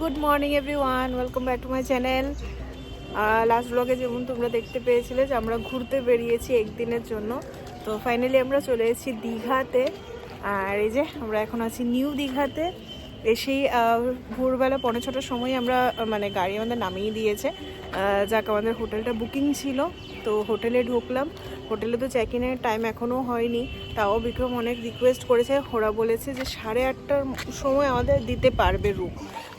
Good morning everyone welcome back to my channel last ব্লগে যেমন তোমরা দেখতে পেয়েছিলে যে আমরা ঘুরতে বেরিয়েছি একদিনের জন্য। তো ফাইনালি আমরা চলে এসেছি দীঘাতে। আর এই যে আমরা এখন আছি নিউ দীঘাতে। এসেই ভোরবেলা পৌনে ছটার সময় আমরা মানে গাড়ি আমাদের নামিয়ে দিয়েছে। যাক, আমাদের হোটেলটা বুকিং ছিল। তো হোটেলে ঢুকলাম। হোটেলে তো চেক ইনের টাইম এখনও হয়নি। তাও বিক্রম অনেক রিকোয়েস্ট করেছে। ওরা বলেছে যে সাড়ে আটটার সময় আমাদের দিতে পারবে রুম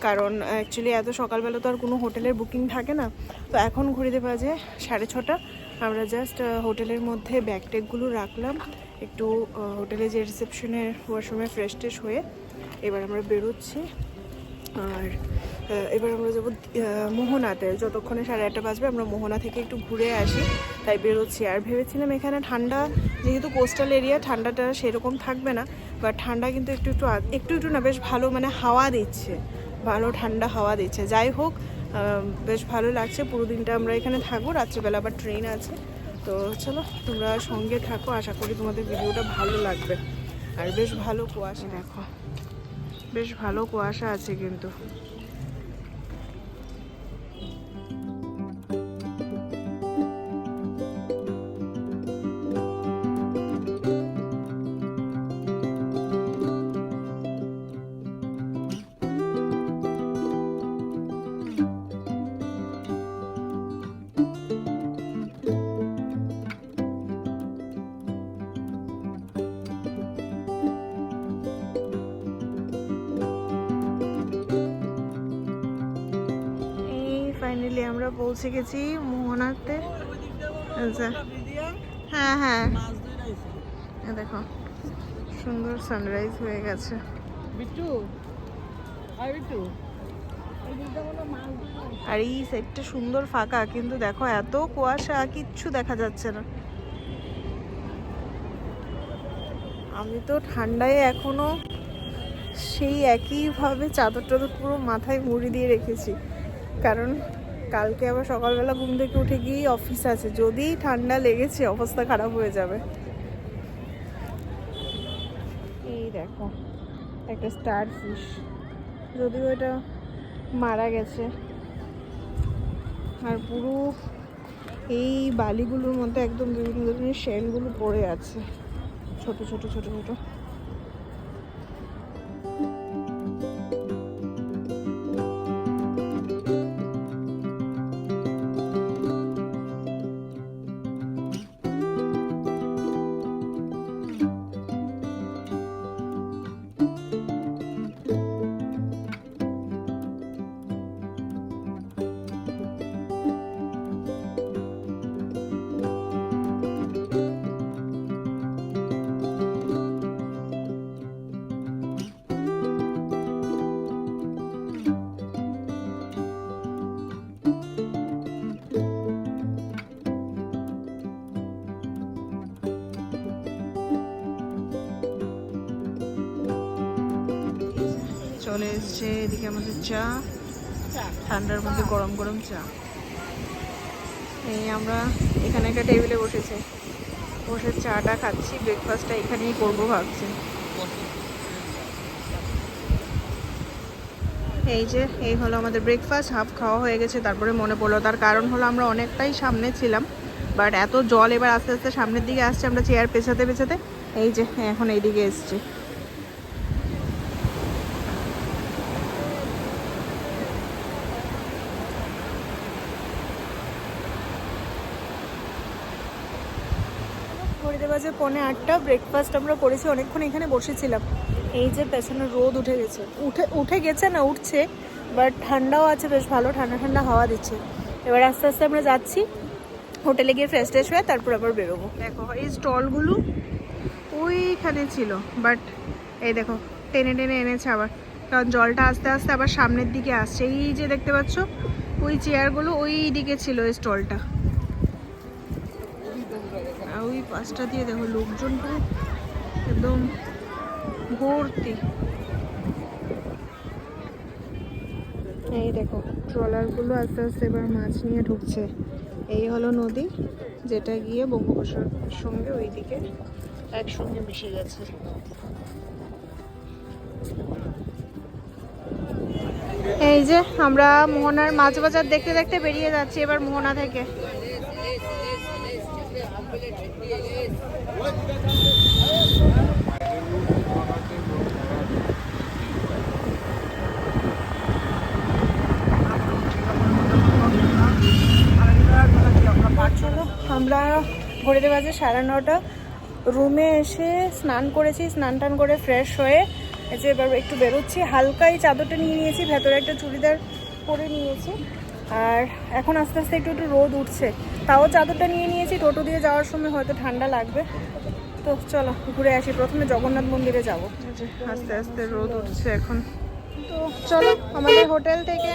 কারণ অ্যাকচুয়ালি এত সকালবেলা তো আর কোনো হোটেলের বুকিং থাকে না। তো এখন ঘুরিতে বাজে সাড়ে ছটা। আমরা জাস্ট হোটেলের মধ্যে ব্যাগ ট্যাগগুলো রাখলাম। একটু হোটেলে যে রিসেপশনের ওয়াশরুমে ফ্রেশ ট্রেশ হয়ে এবার আমরা বেরোচ্ছি। আর এবার আমরা যাব মোহনাতে। যতক্ষণে সাড়ে আটটা বাজবে আমরা মোহনা থেকে একটু ঘুরে আসি, তাই বেরোচ্ছি। আর ভেবেছিলাম এখানে ঠান্ডা, যেহেতু কোস্টাল এরিয়া ঠান্ডাটা সেরকম থাকবে না বা ঠান্ডা কিন্তু একটু একটু একটু একটু না, বেশ ভালো মানে হাওয়া দিচ্ছে। ভালো ঠান্ডা হাওয়া দিচ্ছে। যাই হোক বেশ ভালো লাগছে। পুরো দিনটা আমরা এখানে থাকব। রাত্রিবেলা আবার ট্রেন আছে। তো চলো, তোমরা সঙ্গে থাকো। আশা করি তোমাদের ভিডিওটা ভালো লাগবে। আর বেশ ভালো কুয়াশা, দেখো। বেশ ভালো কুয়াশা আছে কিন্তু। পৌঁছে গেছি মোহনাতে। হ্যাঁ হ্যাঁ। দেখো সুন্দর সানরাইজ হয়ে গেছে। বিট্টু আই বিট্টু। আর এই সেটটা সুন্দর ফাঁকা কিন্তু দেখো এত কুয়াশা কিচ্ছু দেখা যাচ্ছে না। আমি তো ঠান্ডায় এখনও সেই একইভাবে চাদর টাদর পুরো মাথায় মুড়ি দিয়ে রেখেছি। কারণ কালকে আবার সকালবেলা ঘুম থেকে উঠে গিয়ে অফিস আছে। যদি ঠান্ডা লেগেছে, অবস্থা খারাপ হয়ে যাবে। এই দেখো, একটা স্টার ফিশ যদিও এটা মারা গেছে। আর পুরো এই বালিগুলোর মধ্যে একদম বিভিন্ন ধরনের শেলগুলো পড়ে আছে। ছোট ছোট ছোট ছোট। চলে এসছে এদিকে আমাদের চা। ঠান্ডার মধ্যে গরম গরম চা। এই আমরা এখানে একটা টেবিলে বসেছে। বসে চাটা খাচ্ছি ব্রেকফাস্টটা এখানেই করব ভাবছি। এই যে, এই হলো আমাদের ব্রেকফাস্ট হাফ খাওয়া হয়ে গেছে, তারপরে মনে পড়ল। তার কারণ হলো আমরা অনেকটাই সামনে ছিলাম বাট এত জল এবার আস্তে আস্তে সামনের দিকে আসছে, আমরা চেয়ার পেছাতে পেছাতে, এই যে, এখন এইদিকে এসছি। ঘড়িতে বাজে, পৌনে আটটা ব্রেকফাস্ট আমরা করেছি, অনেকক্ষণ এখানে বসেছিলাম। এই যে পেছনে রোদ উঠে গেছে। উঠে উঠে গেছে না, উঠছে বাট ঠান্ডাও আছে, বেশ ভালো, ঠান্ডা ঠান্ডা হাওয়া দিচ্ছে। এবার আস্তে আস্তে আমরা যাচ্ছি। হোটেলে গিয়ে ফ্রেশ ট্রেশ হয়ে তারপর আবার বেরোবো। দেখো, এই স্টলগুলো ওইখানে ছিল বাট এই দেখো, টেনে টেনে এনেছে আবার। কারণ জলটা আস্তে আস্তে আবার সামনের দিকে আসছে। এই যে দেখতে পাচ্ছ, ওই চেয়ারগুলো ওই দিকে ছিল এই স্টলটা। ওই পাশটা দিয়ে দেখো লোকজন একদম ভর্তি। এই দেখো, ট্রলারগুলো আস্তে আস্তে এবার মাছ নিয়ে ঢুকছে। এই হলো নদী, যেটা গিয়ে বঙ্গোপসাগরের সঙ্গে ওইদিকে একসঙ্গে মিশে গেছে। এই যে, আমরা মোহনার মাছ বাজার দেখতে দেখতে বেরিয়ে যাচ্ছি এবার মোহনা থেকে। আমরা ঘড়িতে বাজে সাড়ে নটা। রুমে এসে স্নান করেছি, স্নান টান করে ফ্রেশ হয়ে এই যে এবার একটু বেরোচ্ছি। হালকাই চাদরটা নিয়ে নিয়েছি, ভেতরে একটা চুড়িদার পরে নিয়েছি। আর এখন আস্তে আস্তে একটু একটু রোদ উঠছে। তাও চাদরটা নিয়ে নিয়েছি টোটো দিয়ে যাওয়ার সময় হয়তো ঠান্ডা লাগবে। তো চলো ঘুরে আসি। প্রথমে জগন্নাথ মন্দিরে যাব। আস্তে আস্তে রোদ উঠছে এখন। তো চলো আমাদের হোটেল থেকে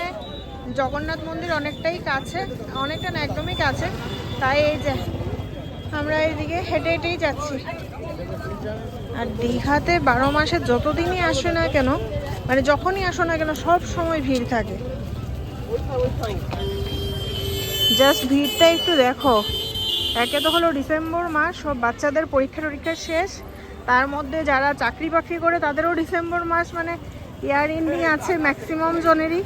জগন্নাথ মন্দির অনেকটাই কাছে অনেকটা না একদমই কাছে। তাই এই যে আমরা এইদিকে হেঁটে হেঁটেই যাচ্ছি। আর দীঘাতে বারো মাসে যতদিনই আসে না কেন মানে যখনই আসো না কেন সব সময় ভিড় থাকে। জাস্ট ভিড়টা একটু দেখো। একে তো হলো ডিসেম্বর মাস, সব বাচ্চাদের পরীক্ষা টরীক্ষা শেষ। তার মধ্যে যারা চাকরি বাকরি করে, তাদেরও ডিসেম্বর মাস মানে ইয়ার এন্ডিং আছে ম্যাক্সিমাম জনেরই।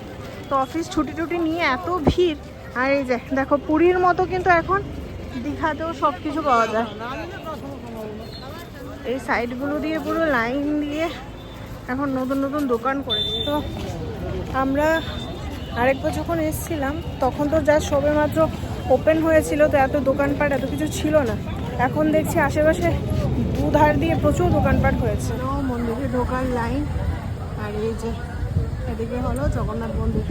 তো অফিস ছুটি টুটি নিয়ে এত ভিড়। আর এই যে, দেখো, পুরীর মতো কিন্তু এখন দীঘাতেও সব কিছু পাওয়া যায়। এই সাইডগুলো দিয়ে পুরো লাইন দিয়ে এখন নতুন নতুন দোকান করে তো আমরা আরেকবার যখন এসেছিলাম, তখন তো যা সবে মাত্র ওপেন হয়েছিল, তো এত দোকানপাট, এত কিছু ছিল না। এখন দেখছি আশেপাশে দুধার দিয়ে প্রচুর দোকানপাট হয়েছে। মন্দিরে ঢোকার লাইন আর এই যে, এদিকে হলো জগন্নাথ মন্দির।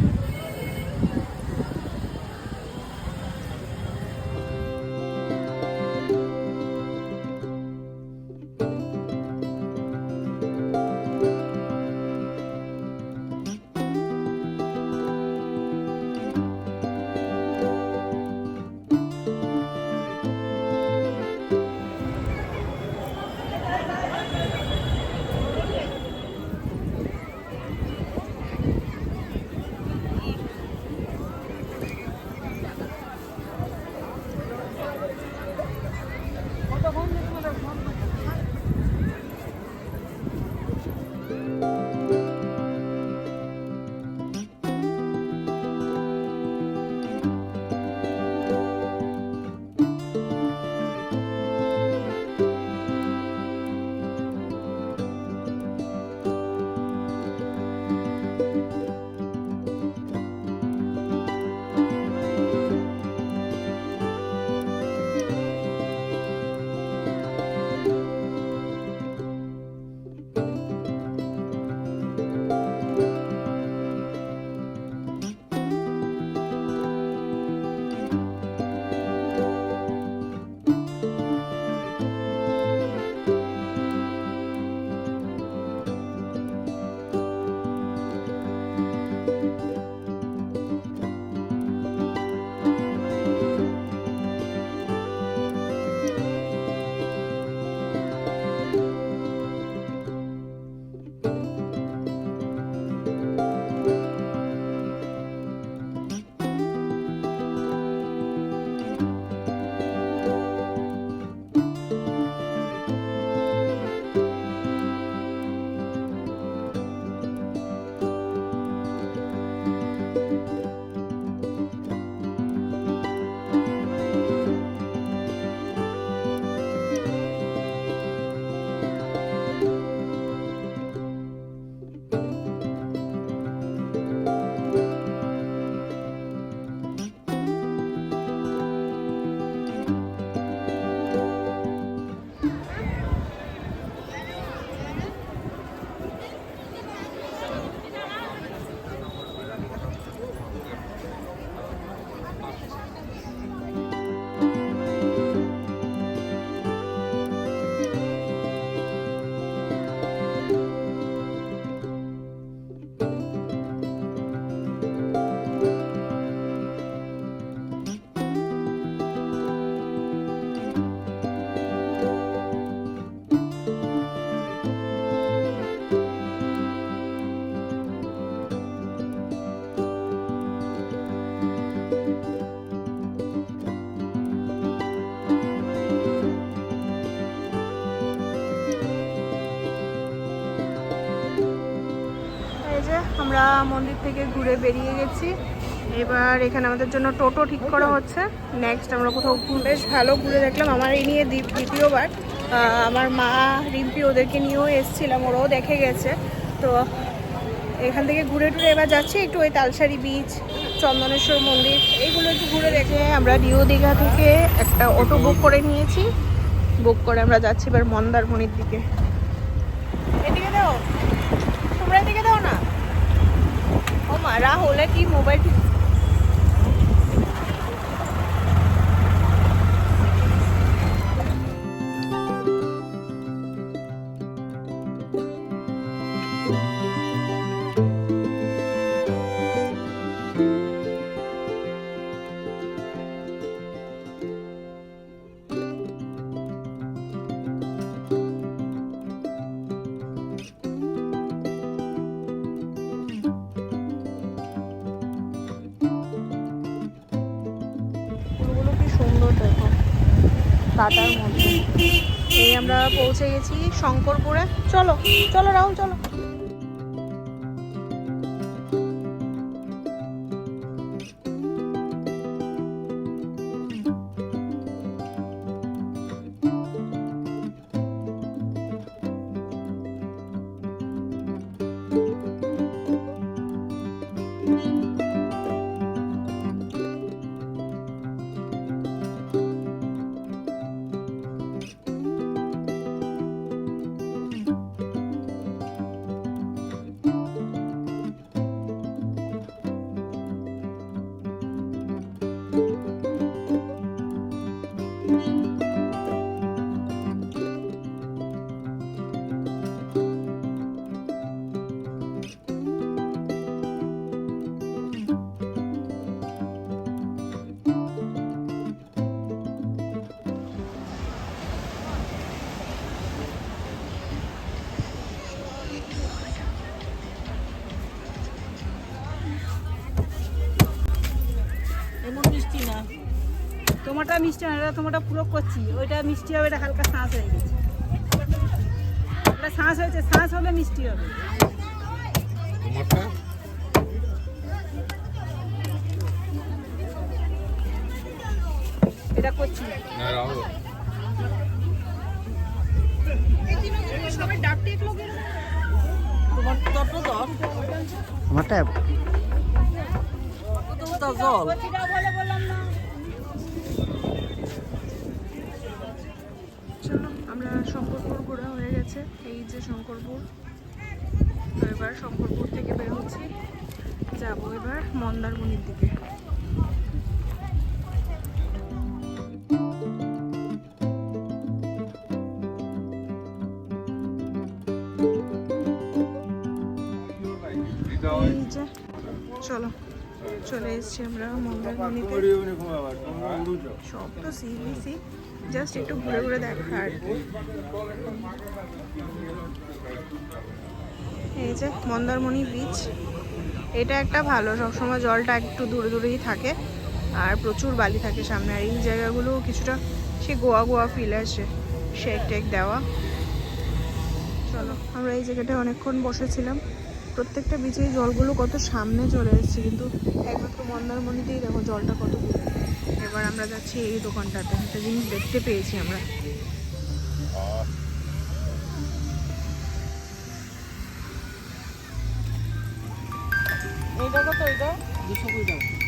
মন্দির থেকে ঘুরে বেরিয়ে গেছি। এবার এখানে আমাদের জন্য টোটো ঠিক করা হচ্ছে। নেক্সট আমরা কোথাও বেশ ভালো ঘুরে দেখলাম। আমার এই নিয়ে দ্বি- দ্বিতীয়বার। আমার মা রিম্পি ওদেরকে নিয়েও এসছিলাম। ওরাও দেখে গেছে। তো এখান থেকে ঘুরে টুরে এবার যাচ্ছি একটু ওই তালসারি বিচ চন্দনেশ্বর মন্দির। এইগুলো একটু ঘুরে দেখে আমরা নিউ দীঘা থেকে একটা অটো বুক করে নিয়েছি। বুক করে আমরা যাচ্ছি এবার মন্দারমণির দিকে এদিকে দাও তোমরা এদিকে দাও না ও মা রাহুলে কি আমরা পৌঁছে গেছি শঙ্করপুরে। চলো চলো রাহুল চলো। না পুরো করছি ওইটা মিষ্টি হবে এটা হালকা শাঁস হয়ে গেছে। এটা শাঁস হয়েছে শাঁস হলে মিষ্টি হবে। এটা করছি। আমারটা? তো জল। আমরা শঙ্করপুর ঘোরা হয়ে গেছে। এই যে শঙ্করপুর তো এবার শঙ্করপুর থেকে বের হচ্ছি। যাব এবার মন্দারমণির দিকে। চলো, চলে এসেছি আমরা মন্দারমণিতে। সব তো সিরিয়াসই জাস্ট একটু ঘুরে ঘুরে দেখা আর কি। এই যে মন্দারমণি বিচ এটা একটা ভালো, সবসময় জলটা একটু দূরে দূরেই থাকে আর প্রচুর বালি থাকে সামনে আর এই জায়গাগুলো কিছুটা সে গোয়া গোয়া ফিল আসে শেক টেক দেওয়া। চলো, আমরা এই জায়গাটায় অনেকক্ষণ বসেছিলাম। প্রত্যেকটা বিচেই জলগুলো কত সামনে চলে এসেছে, কিন্তু একমাত্র মন্দারমণিতেই দেখো জলটা কত এবার আমরা যাচ্ছি এই দোকানটাতে, একটা জিনিস দেখতে পেয়েছি আমরা। এইটা কত এটা? দুশো কুড়ি টাকা।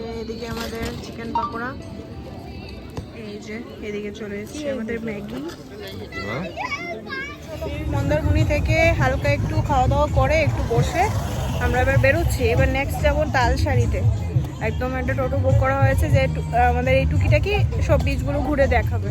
এসছে এদিকে আমাদের চিকেন পাকোড়া। এই যে, এদিকে চলে এসেছে আমাদের ম্যাগি। মন্দারমণি থেকে হালকা একটু খাওয়া দাওয়া করে, একটু বসে আমরা এবার বেরোচ্ছি। এবার নেক্সট যাব তালশাড়িতে। একদম একটা টোটো বুক করা হয়েছে যে আমাদের এই টুকিটাকি সব বীজগুলো ঘুরে দেখাবে।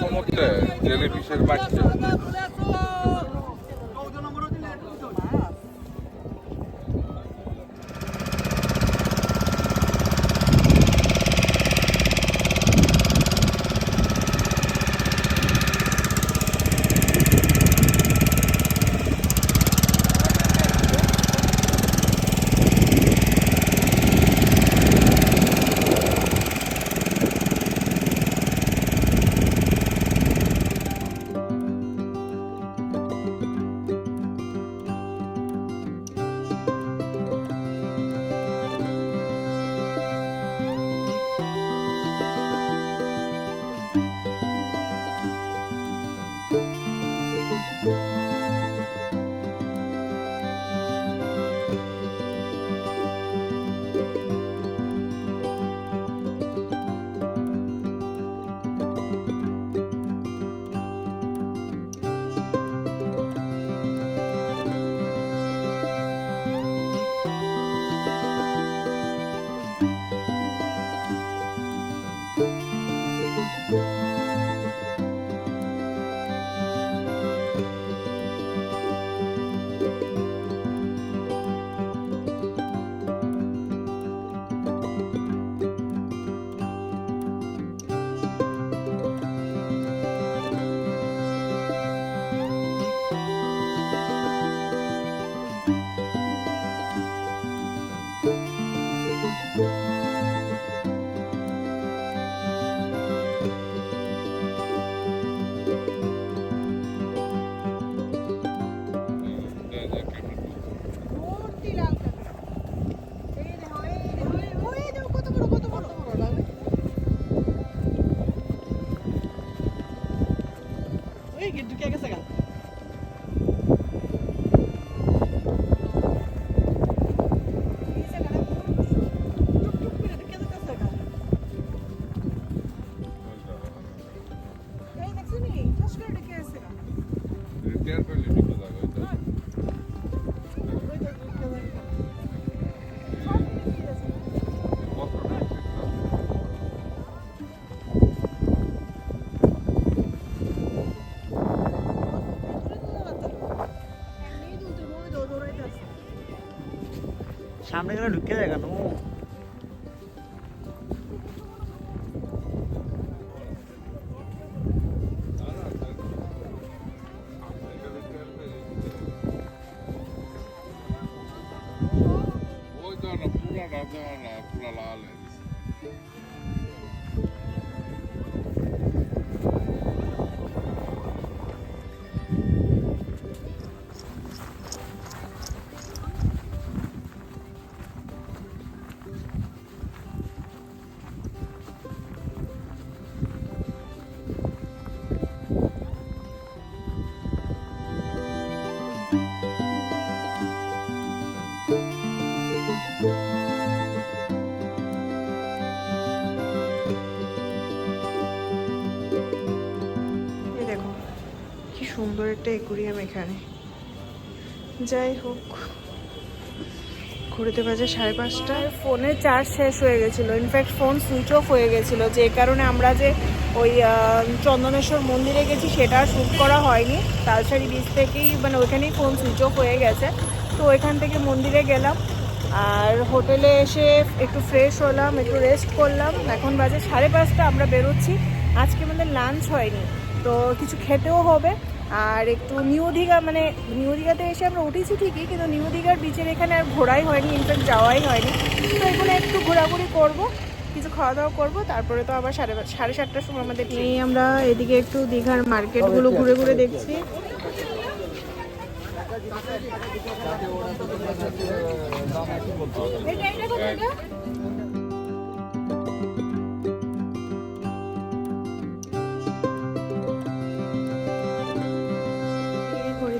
সমুদ্রে জেলিফিশের বাচ্চা। সামনে গেলে ঢুকে যায় কেন ওই তো না পুরাটা দেওয়া না পুরা লাল সুন্দর একটা একুরিয়াম এখানে। যাই হোক ঘুরতে বাজে সাড়ে পাঁচটায় ফোনে চার্জ শেষ হয়ে গেছিল। ইনফ্যাক্ট ফোন সুইচ অফ হয়ে গেছিল। যে কারণে আমরা যে ওই চন্দনেশ্বর মন্দিরে গেছি, সেটা শ্যুট করা হয়নি। তালসারি বিচ থেকেই মানে ওইখানেই ফোন সুইচ অফ হয়ে গেছে। তো ওইখান থেকে মন্দিরে গেলাম। আর হোটেলে এসে একটু ফ্রেশ হলাম, একটু রেস্ট করলাম। এখন বাজে সাড়ে পাঁচটা, আমরা বেরোচ্ছি। আজকে আমাদের লাঞ্চ হয়নি। তো কিছু খেতেও হবে। আর একটু নিউ দীঘা মানে নিউ দীঘাতে এসে আমরা উঠেছি ঠিকই কিন্তু নিউ দীঘার বিচের এখানে আর ঘোরাই হয়নি ইনফ্যাক্ট যাওয়াই হয়নি। তো এখানে একটু ঘোরাঘুরি করব কিছু খাওয়া দাওয়া করব তারপরে তো আবার সাড়ে সাড়ে সাতটার সময় আমাদের এই আমরা এদিকে একটু দীঘার মার্কেটগুলো ঘুরে ঘুরে দেখছি। এটা এটা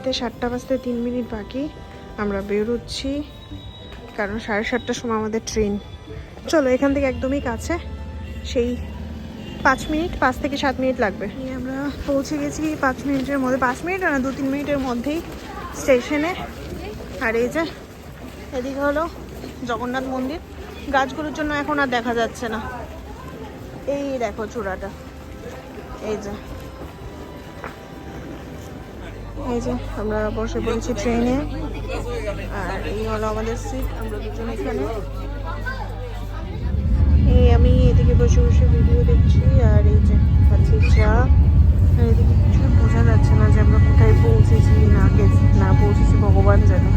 রাতে সাতটা বাজতে তিন মিনিট বাকি। আমরা বেরোচ্ছি, কারণ সাড়ে সাতটার সময় আমাদের ট্রেন। চলো, এখান থেকে একদমই কাছে। সেই পাঁচ মিনিট, পাঁচ থেকে সাত মিনিট লাগবে। আমরা পৌঁছে গেছি পাঁচ মিনিটের মধ্যে, পাঁচ মিনিট না, দু তিন মিনিটের মধ্যেই স্টেশনে। আর এই যে, এদিকে হলো জগন্নাথ মন্দির। গাছগুলোর জন্য এখন আর দেখা যাচ্ছে না। এই দেখো চূড়াটা। এই যে। এই যে, আমরা বসে পড়েছি ট্রেনে আর এই হলো আমাদের সিট আমরা দুজন এখানে। এই আমি এদিকে বসে বসে ভিডিও দেখছি, আর এই যে খাচ্ছি চা। এদিকে কিছু বোঝা যাচ্ছে না যে আমরা কোথায় পৌঁছেছি, না না পৌঁছেছি, ভগবান জানে।